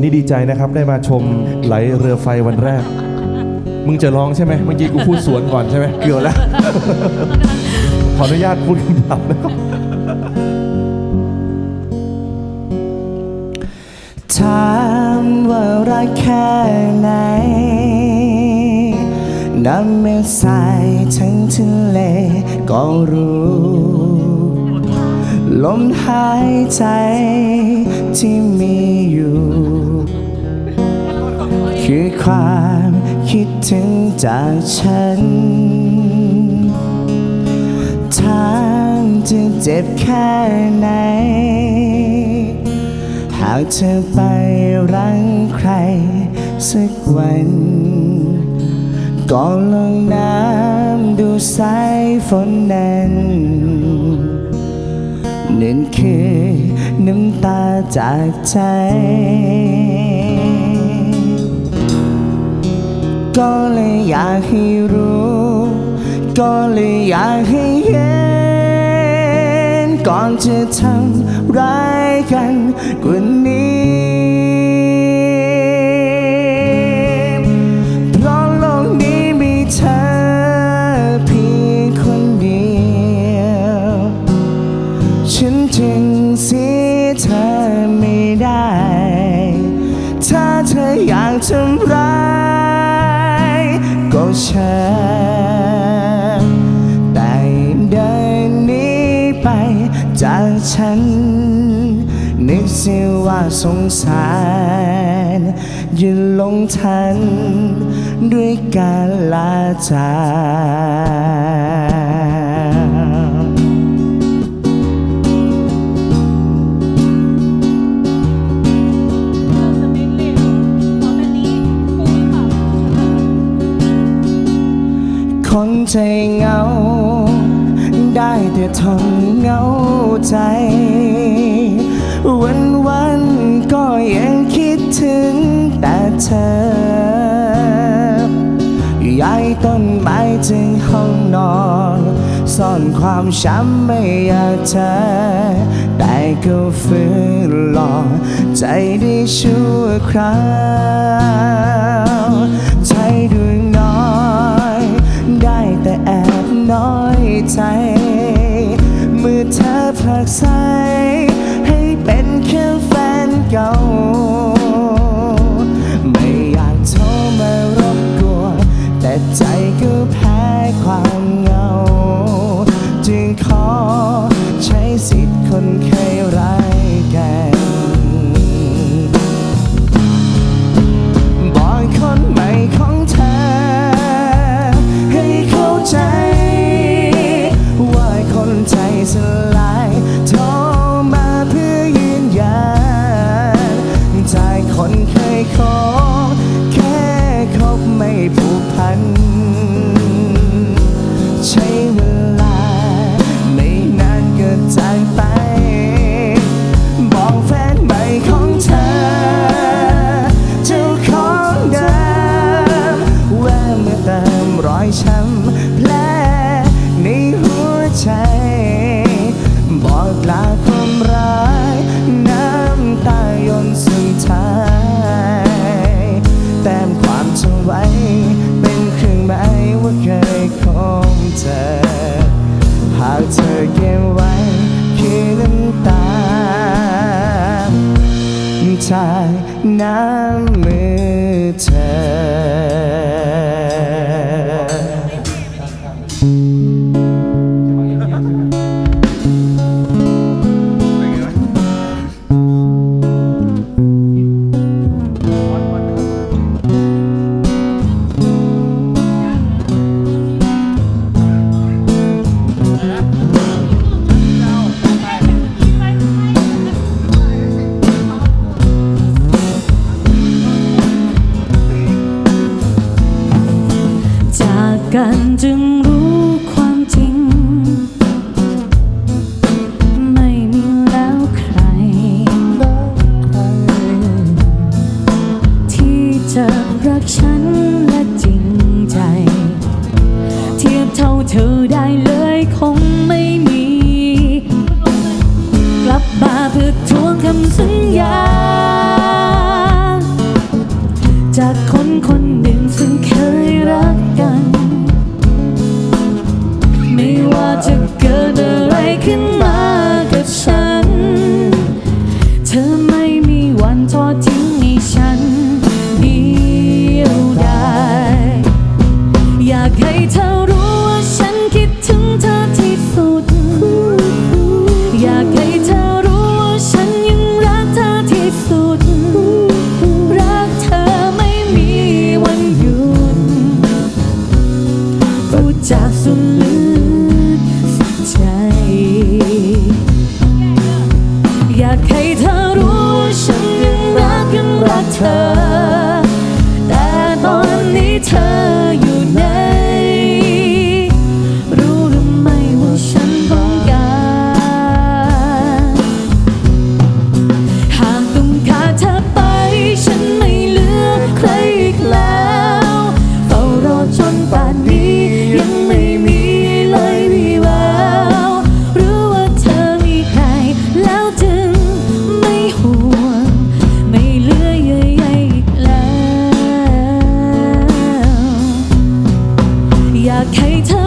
คนนี้ดีใจนะครับ ได้มาชมไหลเรือไฟวันแรก มึงจะร้องใช่ไหมเมื่อกี้กูพูดสวนก่อนใช่ไหมเกี่ยวแล้ว ขออนุญาตพูดคำหยาบนะครับถามว่ารักแค่ไหนน้ำเมื่อสายทั้งทะเลก็รู้ ลมหายใจที่มีอยู่ คือความคิดถึงจากฉันทางจะเจ็บแค่ไหน หากเธอไปรังใครสักวันก่อนลงน้ำดูสายฝนนั้น นั่นคือน้ำตาจากใจ ก็เลยอยากให้รู้ ก็เลยอยากให้เห็น ก่อนจะทำร้ายกันกว่านี้ ชิญแต่เดินนี้ไปจากฉัน นึกเสียว่าสงสารยืนลงทัน ด้วยการลาจาก นใจเหงา ได้แต่ทนเหงาใจ วันวันก็ยังคิดถึงแต่เธอย้ายต้นไม้จึงห้องนอน ซ่อนความช้ำไม่อยากเจอแต่ก็ฝืนหลอกใจได้ชั่วคราว ใจดวงน้อย ใจก็แพ้ จ จา อยากให้เธอรู้ฉันยังรักยังรักเธอากให้เธอ